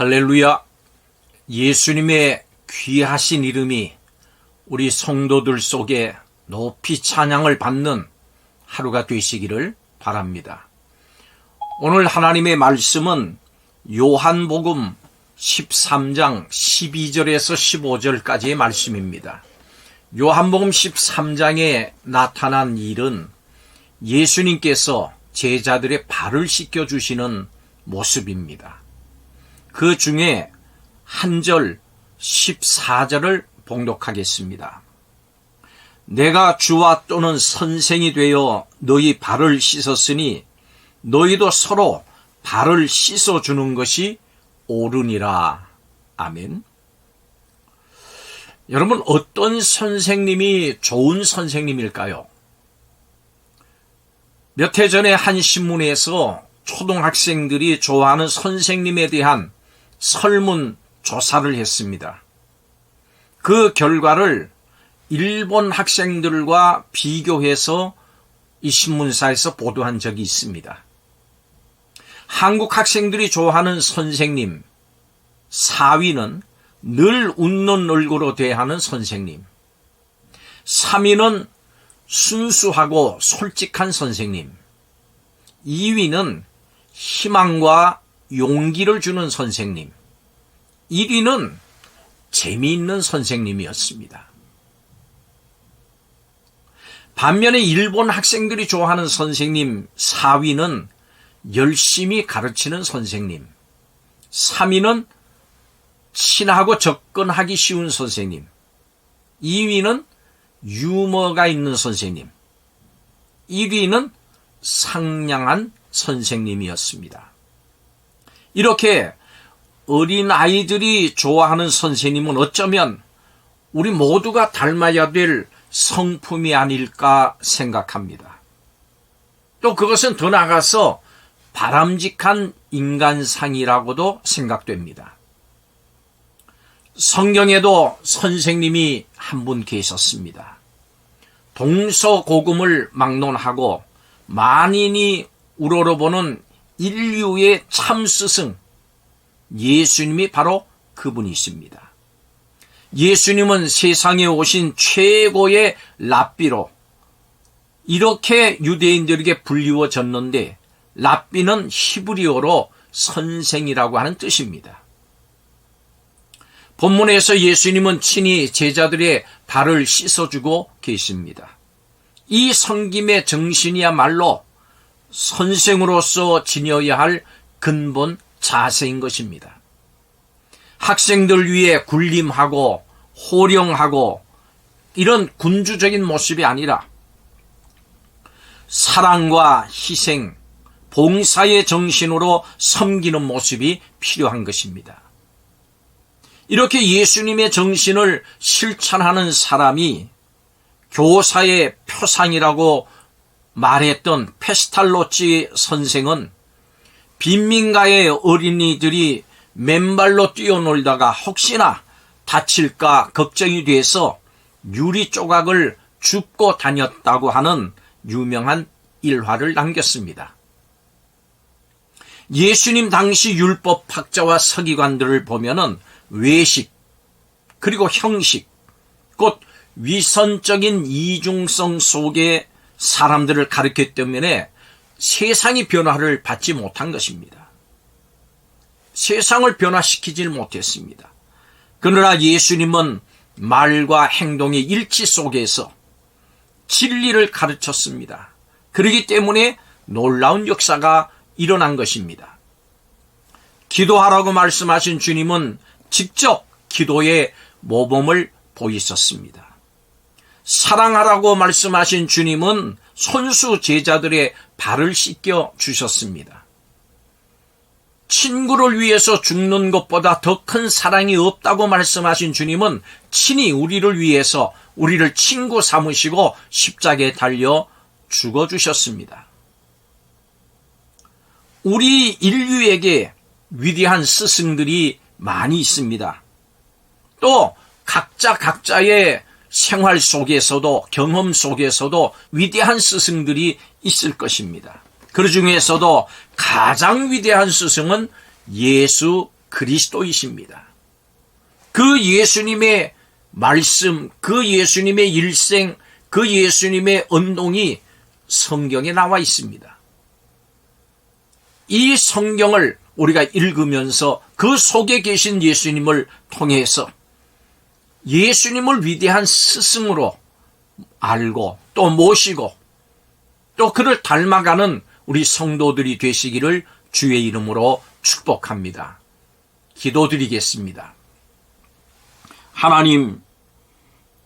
할렐루야. 예수님의 귀하신 이름이 우리 성도들 속에 높이 찬양을 받는 하루가 되시기를 바랍니다. 오늘 하나님의 말씀은 요한복음 13장 12절에서 15절까지의 말씀입니다. 요한복음 13장에 나타난 일은 예수님께서 제자들의 발을 씻겨 주시는 모습입니다. 그 중에 한 절 14절을 봉독하겠습니다. 내가 주와 또는 선생이 되어 너희 발을 씻었으니 너희도 서로 발을 씻어주는 것이 옳으니라. 아멘. 여러분, 어떤 선생님이 좋은 선생님일까요? 몇 해 전에 한 신문에서 초등학생들이 좋아하는 선생님에 대한 설문 조사를 했습니다. 그 결과를 일본 학생들과 비교해서 이 신문사에서 보도한 적이 있습니다. 한국 학생들이 좋아하는 선생님 4위는 늘 웃는 얼굴로 대하는 선생님. 3위는 순수하고 솔직한 선생님. 2위는 희망과 용기를 주는 선생님. 1위는 재미있는 선생님이었습니다. 반면에 일본 학생들이 좋아하는 선생님 4위는 열심히 가르치는 선생님. 3위는 친하고 접근하기 쉬운 선생님. 2위는 유머가 있는 선생님. 1위는 상냥한 선생님이었습니다. 이렇게 어린 아이들이 좋아하는 선생님은 어쩌면 우리 모두가 닮아야 될 성품이 아닐까 생각합니다. 또 그것은 더 나아가서 바람직한 인간상이라고도 생각됩니다. 성경에도 선생님이 한 분 계셨습니다. 동서고금을 막론하고 만인이 우러러보는 인류의 참스승 예수님이 바로 그분이십니다. 예수님은 세상에 오신 최고의 랍비로 이렇게 유대인들에게 불리워졌는데 랍비는 히브리어로 선생이라고 하는 뜻입니다. 본문에서 예수님은 친히 제자들의 발을 씻어주고 계십니다. 이 성김의 정신이야말로 선생으로서 지녀야 할 근본 자세인 것입니다. 학생들 위해 군림하고 호령하고 이런 군주적인 모습이 아니라 사랑과 희생, 봉사의 정신으로 섬기는 모습이 필요한 것입니다. 이렇게 예수님의 정신을 실천하는 사람이 교사의 표상이라고 말했던 페스탈로치 선생은 빈민가의 어린이들이 맨발로 뛰어놀다가 혹시나 다칠까 걱정이 돼서 유리 조각을 줍고 다녔다고 하는 유명한 일화를 남겼습니다. 예수님 당시 율법 학자와 서기관들을 보면은 외식, 그리고 형식, 곧 위선적인 이중성 속에 사람들을 가르쳤기 때문에 세상이 변화를 받지 못한 것입니다. 세상을 변화시키질 못했습니다. 그러나 예수님은 말과 행동의 일치 속에서 진리를 가르쳤습니다. 그러기 때문에 놀라운 역사가 일어난 것입니다. 기도하라고 말씀하신 주님은 직접 기도의 모범을 보이셨습니다. 사랑하라고 말씀하신 주님은 손수 제자들의 발을 씻겨 주셨습니다. 친구를 위해서 죽는 것보다 더 큰 사랑이 없다고 말씀하신 주님은 친히 우리를 위해서 우리를 친구 삼으시고 십자가에 달려 죽어 주셨습니다. 우리 인류에게 위대한 스승들이 많이 있습니다. 또 각자 각자의 생활 속에서도 경험 속에서도 위대한 스승들이 있을 것입니다. 그 중에서도 가장 위대한 스승은 예수 그리스도이십니다. 그 예수님의 말씀, 그 예수님의 일생, 그 예수님의 언동이 성경에 나와 있습니다. 이 성경을 우리가 읽으면서 그 속에 계신 예수님을 통해서 예수님을 위대한 스승으로 알고 또 모시고 또 그를 닮아가는 우리 성도들이 되시기를 주의 이름으로 축복합니다. 기도드리겠습니다. 하나님,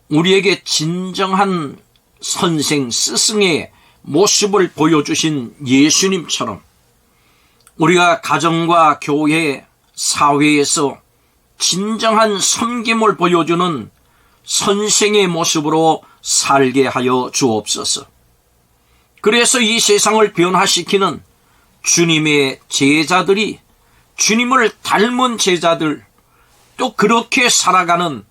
우리에게 진정한 선생, 스승의 모습을 보여주신 예수님처럼 우리가 가정과 교회, 사회에서 진정한 섬김을 보여주는 선생의 모습으로 살게 하여 주옵소서. 그래서 이 세상을 변화시키는 주님의 제자들이 주님을 닮은 제자들 또 그렇게 살아가는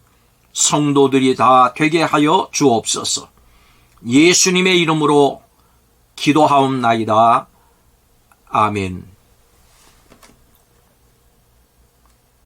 성도들이 다 되게 하여 주옵소서. 예수님의 이름으로 기도하옵나이다. 아멘.